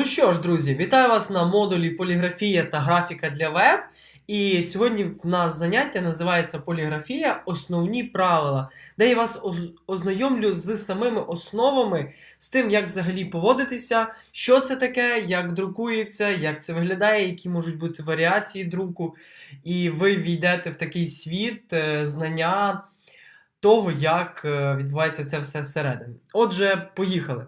Ну що ж, друзі, вітаю вас на модулі поліграфія та графіка для веб. І сьогодні в нас заняття називається Поліграфія Основні правила, де я вас ознайомлю з самими основами, з тим, як взагалі поводитися, що це таке, як друкується, як це виглядає, які можуть бути варіації друку. І ви війдете в такий світ е, знання того, як е, відбувається це все зсередини. Отже, поїхали.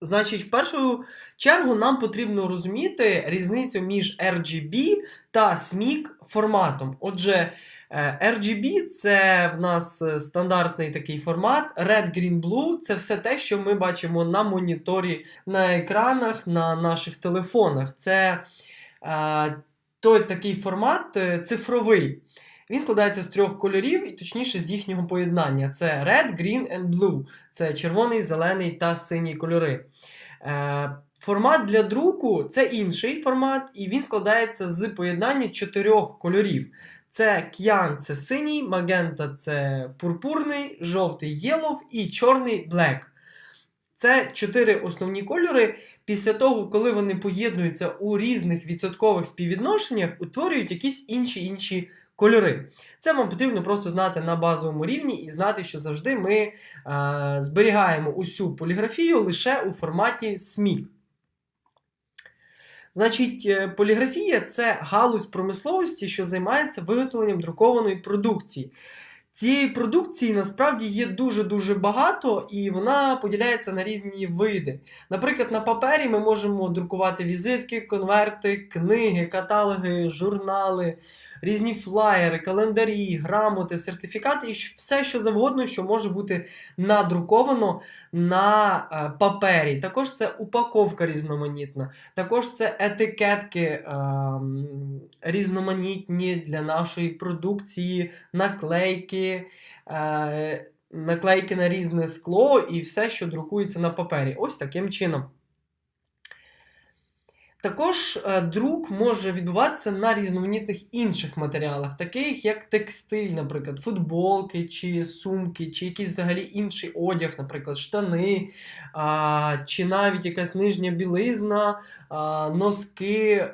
Значить, в першу чергу нам потрібно розуміти різницю між RGB та SMIC форматом. Отже, е, RGB це в нас е, стандартний такий формат. Red, Green, Blue це все те, що ми бачимо на моніторі, на екранах, на наших телефонах. Це е, той такий формат е, цифровий. Він складається з трьох кольорів, і точніше з їхнього поєднання: це Red, Green and Blue. Це червоний, зелений та синій кольори. Е, формат для друку це інший формат, і він складається з поєднання чотирьох кольорів. Це к'ян це синій, магента це пурпурний, жовтий єлов і чорний black. Це чотири основні кольори. Після того, коли вони поєднуються у різних відсоткових співвідношеннях, утворюють якісь інші інші кольори. Це вам потрібно просто знати на базовому рівні і знати, що завжди ми е, зберігаємо усю поліграфію лише у форматі SMIC. Значить, е, поліграфія це галузь промисловості, що займається виготовленням друкованої продукції. Цієї продукції насправді є дуже-дуже багато, і вона поділяється на різні види. Наприклад, на папері ми можемо друкувати візитки, конверти, книги, каталоги, журнали, різні флаєри, календарі, грамоти, сертифікати і все, що завгодно, що може бути надруковано на е, папері. Також це упаковка різноманітна, також це етикетки ем, різноманітні для нашої продукції, наклейки. Е, Наклейки на різне скло і все, що друкується на папері. Ось таким чином. Також е, друк може відбуватися на різноманітних інших матеріалах, таких як текстиль, наприклад, футболки чи сумки, чи якийсь взагалі інший одяг, наприклад, штани, а, чи навіть якась нижня білизна, а, носки. е,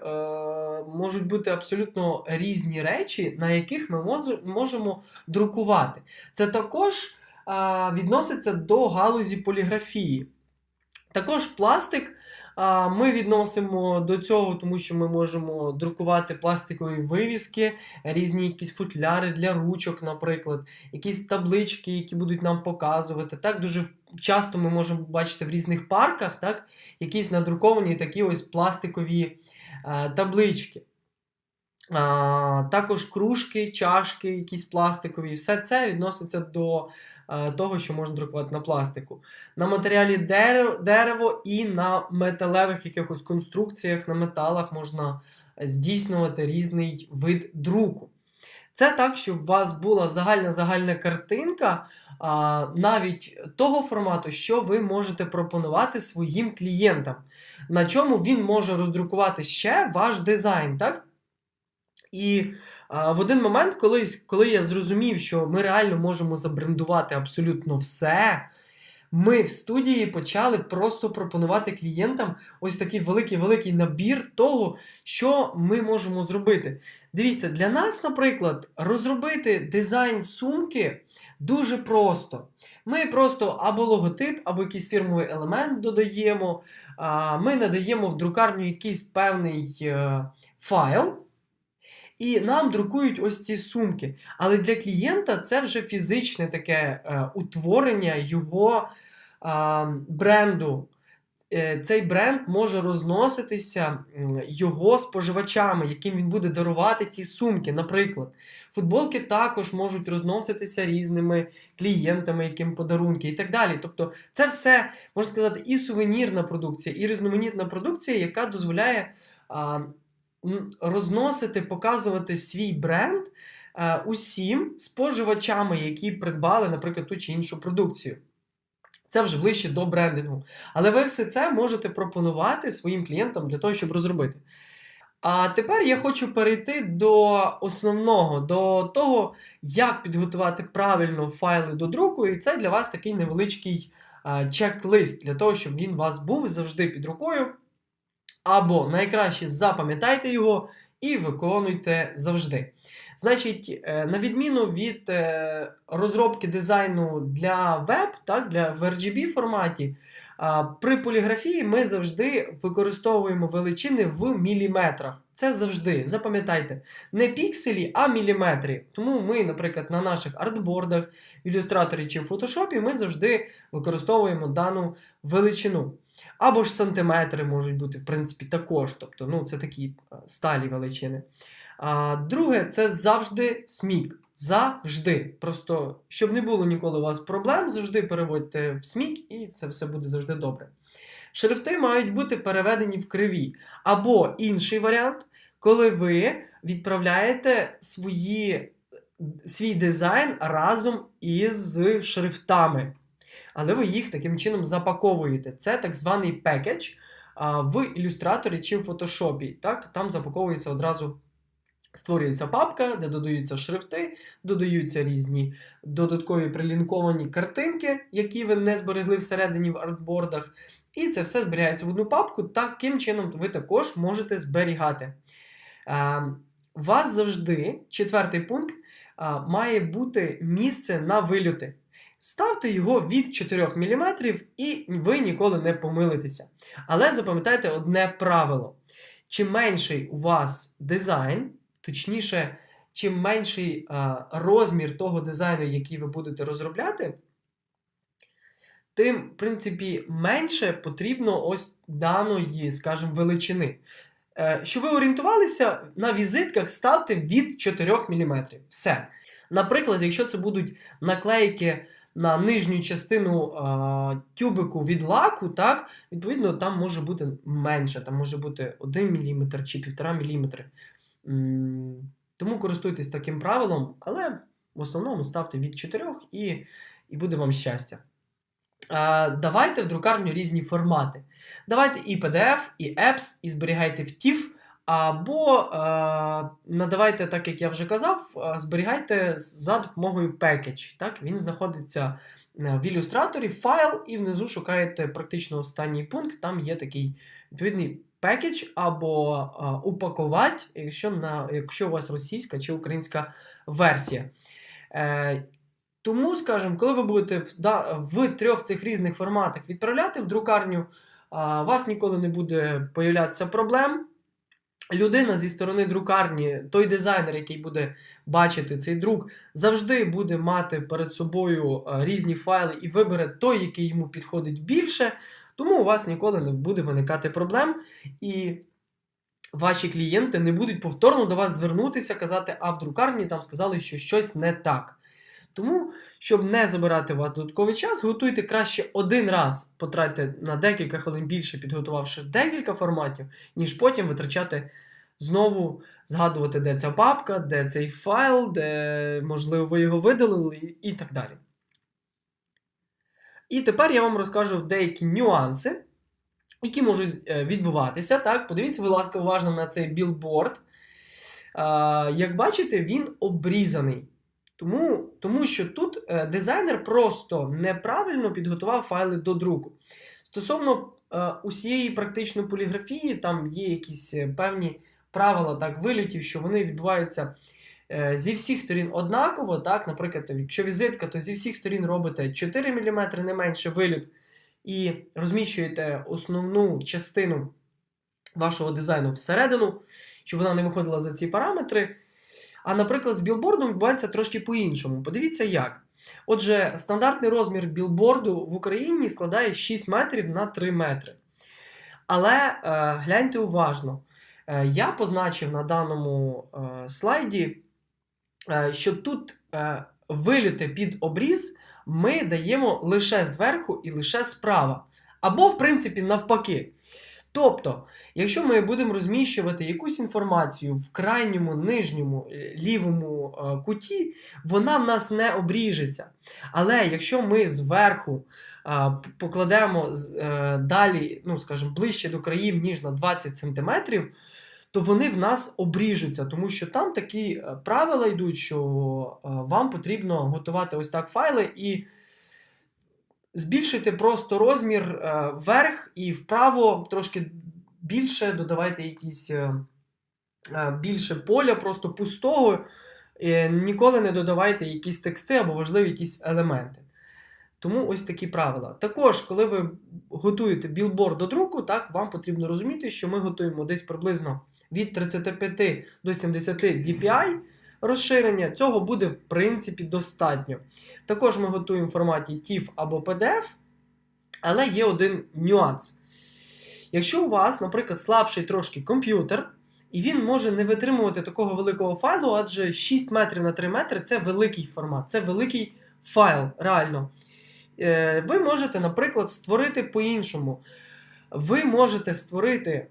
можуть бути абсолютно різні речі, на яких ми можемо друкувати. Це також а, відноситься до галузі поліграфії. Також пластик ми відносимо до цього, тому що ми можемо друкувати пластикові вивіски, різні якісь футляри для ручок, наприклад, якісь таблички, які будуть нам показувати. Так, дуже часто ми можемо бачити в різних парках, так, якісь надруковані такі ось пластикові е, таблички. А, також кружки, чашки, якісь пластикові, все це відноситься до того, що можна друкувати на пластику. На матеріалі дерево, і на металевих якихось конструкціях, на металах можна здійснювати різний вид друку. Це так, щоб у вас була загальна загальна картинка а, навіть того формату, що ви можете пропонувати своїм клієнтам, на чому він може роздрукувати ще ваш дизайн, так? І в один момент, колись, коли я зрозумів, що ми реально можемо забрендувати абсолютно все, ми в студії почали просто пропонувати клієнтам ось такий великий-великий набір того, що ми можемо зробити. Дивіться, для нас, наприклад, розробити дизайн сумки дуже просто. Ми просто або логотип, або якийсь фірмовий елемент додаємо. Ми надаємо в друкарню якийсь певний е, файл. І нам друкують ось ці сумки. Але для клієнта це вже фізичне таке е, утворення його е, бренду. Е, цей бренд може розноситися його споживачами, яким він буде дарувати ці сумки. Наприклад, футболки також можуть розноситися різними клієнтами, яким подарунки і так далі. Тобто, це все можна сказати і сувенірна продукція, і різноманітна продукція, яка дозволяє. Розносити, показувати свій бренд е, усім споживачами, які придбали, наприклад, ту чи іншу продукцію. Це вже ближче до брендингу. Але ви все це можете пропонувати своїм клієнтам для того, щоб розробити. А тепер я хочу перейти до основного, до того, як підготувати правильно файли до друку, і це для вас такий невеличкий е, чек-лист для того, щоб він у вас був завжди під рукою. Або найкраще запам'ятайте його і виконуйте завжди. Значить, е, на відміну від е, розробки дизайну для веб, так, для в RGB форматі, при поліграфії ми завжди використовуємо величини в міліметрах. Це завжди, запам'ятайте, не пікселі, а міліметри. Тому ми, наприклад, на наших артбордах, в ілюстраторі чи в фотошопі ми завжди використовуємо дану величину. Або ж сантиметри можуть бути, в принципі, також. Тобто, ну, це такі е, сталі величини. А, друге, це завжди смік. Завжди. Просто, щоб не було ніколи у вас проблем, завжди переводьте в смік, і це все буде завжди добре. Шрифти мають бути переведені в криві. Або інший варіант, коли ви відправляєте свої, свій дизайн разом із шрифтами. Але ви їх таким чином запаковуєте. Це так званий пекедж в ілюстраторі чи в фотошопі. Так? Там запаковується одразу. Створюється папка, де додаються шрифти, додаються різні додаткові прилінковані картинки, які ви не зберегли всередині в артбордах. І це все зберігається в одну папку. Таким чином ви також можете зберігати. У вас завжди, четвертий пункт, має бути місце на вильоти. Ставте його від 4 мм, і ви ніколи не помилитеся. Але запам'ятайте одне правило: чим менший у вас дизайн, точніше, чим менший а, розмір того дизайну, який ви будете розробляти, тим, в принципі, менше потрібно ось даної, скажімо, величини. Е, Щоб ви орієнтувалися, на візитках ставте від 4 мм. Все. Наприклад, якщо це будуть наклейки на нижню частину а, тюбику від лаку, так, відповідно, там може бути менше, там може бути 1 мм чи 1,5 мм. Тому користуйтесь таким правилом, але в основному ставте від 4 і, і буде вам щастя. А, давайте в друкарню різні формати. Давайте і PDF, і Apps, і зберігайте в TIFF, або е, надавайте, так як я вже казав, е, зберігайте за допомогою package. Так? Він знаходиться е, в ілюстраторі, файл, і внизу шукаєте практично останній пункт. Там є такий відповідний package або упакувати, якщо, на, якщо у вас російська чи українська версія. Тому, скажімо, коли ви будете в, да, в трьох цих різних форматах відправляти в друкарню, у вас ніколи не буде появлятися проблем. Людина зі сторони друкарні, той дизайнер, який буде бачити цей друк, завжди буде мати перед собою різні файли і вибере той, який йому підходить більше. Тому у вас ніколи не буде виникати проблем. І ваші клієнти не будуть повторно до вас звернутися, казати, а в друкарні там сказали, що щось не так. Тому, щоб не забирати у вас додатковий час, готуйте краще один раз, потратьте на декілька хвилин більше, підготувавши декілька форматів, ніж потім витрачати знову згадувати, де ця папка, де цей файл, де, можливо, ви його видалили і так далі. І тепер я вам розкажу деякі нюанси, які можуть е, відбуватися. Так, Подивіться, будь ласка, уважно на цей білборд. Як бачите, він обрізаний. Тому, тому що тут е, дизайнер просто неправильно підготував файли до друку. Стосовно е, усієї практично поліграфії, там є якісь е, певні правила так, вильотів, що вони відбуваються е, зі всіх сторін однаково. Так? Наприклад, якщо візитка, то зі всіх сторін робите 4 мм не менше вильот і розміщуєте основну частину вашого дизайну всередину, щоб вона не виходила за ці параметри. А, наприклад, з білбордом відбувається трошки по-іншому. Подивіться як. Отже, стандартний розмір білборду в Україні складає 6 метрів на 3 метри. Але е, гляньте уважно, е, я позначив на даному е, слайді, е, що тут е, виліти під обріз ми даємо лише зверху і лише справа. Або, в принципі, навпаки. Тобто, якщо ми будемо розміщувати якусь інформацію в крайньому нижньому е, лівому е, куті, вона в нас не обріжеться. Але якщо ми зверху е, покладемо далі, ну, скажімо, ближче до країв, ніж на 20 см, то вони в нас обріжуться, тому що там такі правила йдуть, що вам потрібно готувати ось так файли і збільшуйте просто розмір е, вверх і вправо трошки більше, додавайте якісь е, е, більше поля, просто пустого. Ніколи не додавайте якісь тексти або важливі якісь елементи. Тому ось такі правила. Також, коли ви готуєте білборд до друку, так, вам потрібно розуміти, що ми готуємо десь приблизно від 35 до 70 DPI розширення. Цього буде, в принципі, достатньо. Також ми готуємо в форматі TIFF або PDF, але є один нюанс. Якщо у вас, наприклад, слабший трошки комп'ютер, і він може не витримувати такого великого файлу, адже 6 метрів на 3 метри це великий формат, це великий файл, реально. Е, Ви можете, наприклад, створити по-іншому. Ви можете створити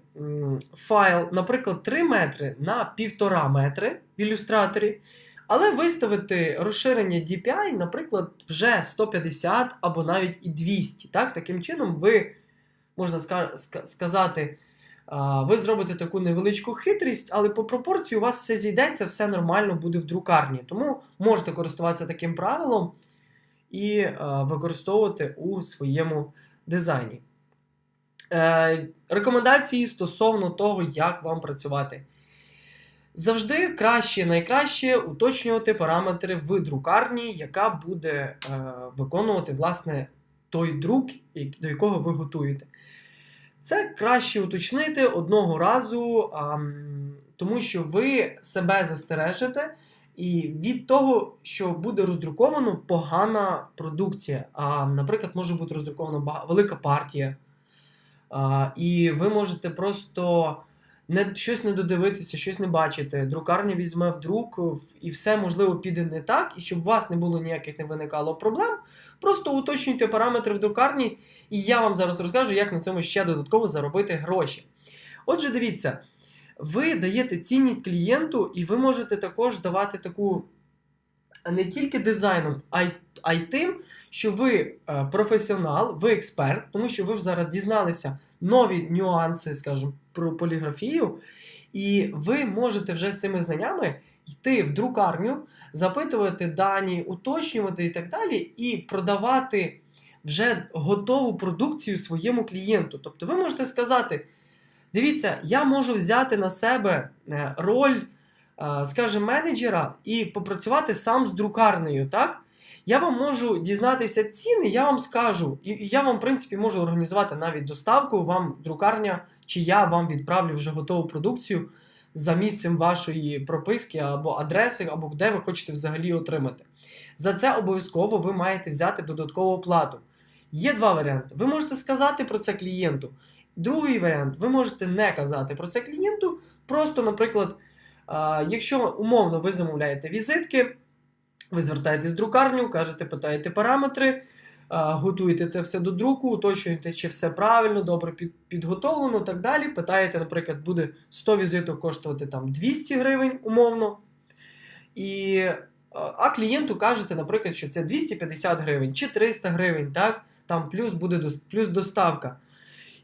файл, наприклад, 3 метри на 1,5 метри в ілюстраторі, але виставити розширення DPI, наприклад, вже 150 або навіть і 200. Так? Таким чином, ви, можна ска- ска- сказати, ви зробите таку невеличку хитрість, але по пропорції у вас все зійдеться, все нормально буде в друкарні. Тому можете користуватися таким правилом і використовувати у своєму дизайні. Е, рекомендації стосовно того, як вам працювати. Завжди краще, найкраще уточнювати параметри в друкарні, яка буде е, виконувати власне той друк, до якого ви готуєте. Це краще уточнити одного разу, а, тому що ви себе застережете, і від того, що буде роздруковано погана продукція. А, наприклад, може бути роздрукована велика партія. І ви можете просто не, щось не додивитися, щось не бачити. Друкарня візьме в друк, і все можливо піде не так. І щоб у вас не було ніяких не виникало проблем, просто уточнюйте параметри в друкарні, і я вам зараз розкажу, як на цьому ще додатково заробити гроші. Отже, дивіться, ви даєте цінність клієнту, і ви можете також давати таку не тільки дизайном, а й, а й тим, що ви е, професіонал, ви експерт, тому що ви зараз дізналися нові нюанси, скажімо, про поліграфію, і ви можете вже з цими знаннями йти в друкарню, запитувати дані, уточнювати і так далі, і продавати вже готову продукцію своєму клієнту. Тобто ви можете сказати: дивіться, я можу взяти на себе е, роль, скажімо, менеджера і попрацювати сам з друкарнею, так? Я вам можу дізнатися ціни, я вам скажу. І я вам, в принципі, можу організувати навіть доставку, вам друкарня, чи я вам відправлю вже готову продукцію за місцем вашої прописки або адреси, або де ви хочете взагалі отримати. За це обов'язково ви маєте взяти додаткову оплату. Є два варіанти. Ви можете сказати про це клієнту. Другий варіант, ви можете не казати про це клієнту. Просто, наприклад, якщо умовно ви замовляєте візитки, ви звертаєтесь в друкарню, кажете, питаєте параметри, готуєте це все до друку, уточнюєте, чи все правильно, добре під, підготовлено так далі. Питаєте, наприклад, буде 100 візиток коштувати там 200 гривень умовно. І, а клієнту кажете, наприклад, що це 250 гривень чи 300 гривень, так? там плюс буде плюс доставка.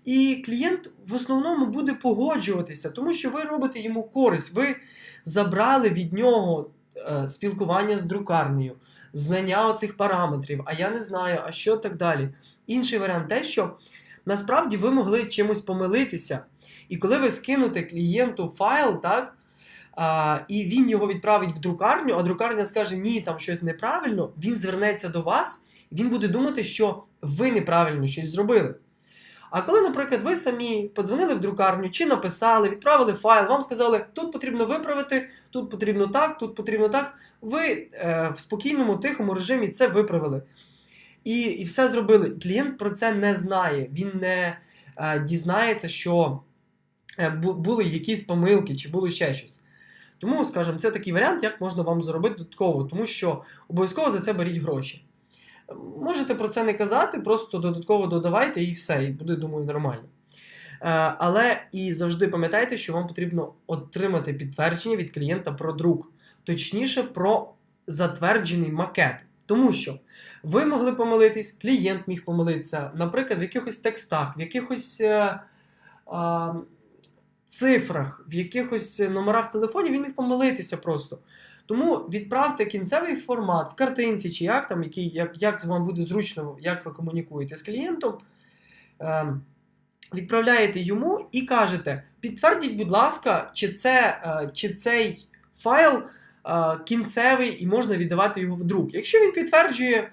І клієнт в основному буде погоджуватися, тому що ви робите йому користь. Ви забрали від нього е, спілкування з друкарнею, знання оцих параметрів, а я не знаю, а що так далі. Інший варіант те, що насправді ви могли чимось помилитися. І коли ви скинете клієнту файл, так, а, і він його відправить в друкарню, а друкарня скаже, ні, там щось неправильно, він звернеться до вас, він буде думати, що ви неправильно щось зробили. А коли, наприклад, ви самі подзвонили в друкарню чи написали, відправили файл, вам сказали, тут потрібно виправити, тут потрібно так, тут потрібно так. Ви е, в спокійному, тихому режимі це виправили. І, і все зробили. Клієнт про це не знає. Він не е, дізнається, що е, були якісь помилки чи було ще щось. Тому, скажімо, це такий варіант, як можна вам зробити додатково, тому що обов'язково за це беріть гроші. Можете про це не казати, просто додатково додавайте і все, і буде, думаю, нормально. Е, але і завжди пам'ятайте, що вам потрібно отримати підтвердження від клієнта про друк, точніше, про затверджений макет. Тому що ви могли помилитись, клієнт міг помилитися, наприклад, в якихось текстах, в якихось е, а, цифрах, в якихось номерах телефонів він міг помилитися просто. Тому відправте кінцевий формат в картинці чи як там, який, як, як вам буде зручно, як ви комунікуєте з клієнтом. Ем, відправляєте йому і кажете: підтвердіть, будь ласка, чи, це, е, чи цей файл е, кінцевий і можна віддавати його в друк. Якщо він підтверджує, е,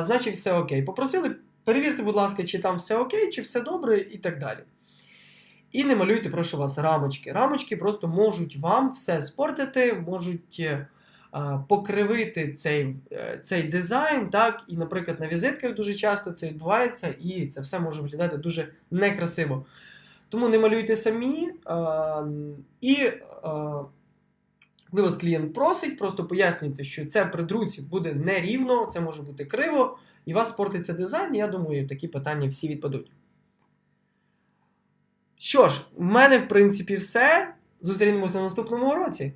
значить все окей. Попросили, перевірте, будь ласка, чи там все окей, чи все добре, і так далі. І не малюйте, прошу вас, рамочки. Рамочки просто можуть вам все спортити, можуть е, покривити цей, е, цей дизайн, так, і, наприклад, на візитках дуже часто це відбувається, і це все може виглядати дуже некрасиво. Тому не малюйте самі. І коли вас клієнт просить, просто пояснюйте, що це при друці буде нерівно, це може бути криво, і у вас спортиться дизайн. Я думаю, такі питання всі відпадуть. Що ж, в мене, в принципі, все. Зустрінемось на наступному уроці.